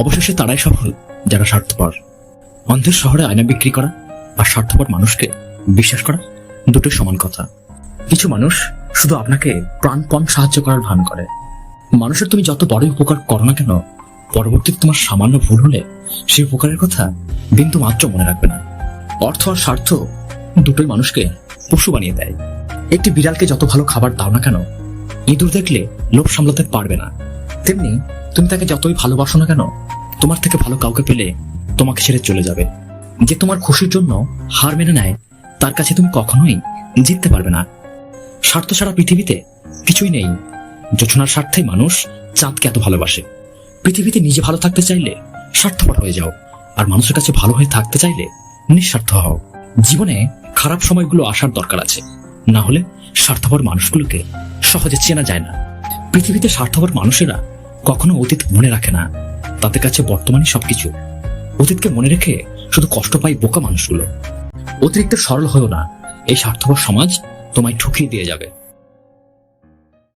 অবশেষে তারাই সফল, যারা স্বার্থপর। অন্ধের শহরে আয়না বিক্রি করা আর স্বার্থপর মানুষকে বিশ্বাস করা দুটোই সমান কথা। কিছু মানুষ শুধু আপনাকে প্রাণপণ সাহায্য করার ভান করে। মানুষের তুমি যত বড় উপকার করো না কেন, পরবর্তীতে তোমার সামান্য ভুল হলে সেই উপকারের কথা বিন্দু মাত্র মনে রাখবে না। অর্থ আর স্বার্থ দুটোই মানুষকে পশু বানিয়ে দেয়। একটি বিড়ালকে যত ভালো খাবার দাও না কেন, ইঁদুর দেখলে লোভ সামলাতে পারবে না। তেমনি তুমি তাকে যতই ভালোবাসো না কেন, তোমার থেকে ভালো কাউকে পেলে তোমাকে ছেড়ে চলে যাবে। যে তোমার খুশির জন্য হার মেনে নেয়, তার কাছে তুমি কখনোই জিততে পারবে না। স্বার্থ ছাড়া পৃথিবীতে কিছুই নেই। যোচনার স্বার্থে মানুষ চাঁদকে এত ভালোবাসে। পৃথিবীতে নিজে ভালো থাকতে চাইলে স্বার্থপর হয়ে যাও, আর মানুষের কাছে ভালো হয়ে থাকতে চাইলে নিঃস্বার্থ হও। জীবনে খারাপ সময়গুলো আসার দরকার আছে। না হলে স্বার্থপর মানুষগুলোকে সহজে চেনা যায় না। পৃথিবীতে স্বার্থপর মানুষেরা কখনো অতীত মনে রাখে না। তাদের কাছে বর্তমানে সবকিছু। অতীতকে মনে রেখে শুধু কষ্ট পায় বোকা মানুষগুলো। অতিরিক্ত সরল হয়েও না। এই স্বার্থপর সমাজ তোমায় ঠকিয়ে দিয়ে যাবে।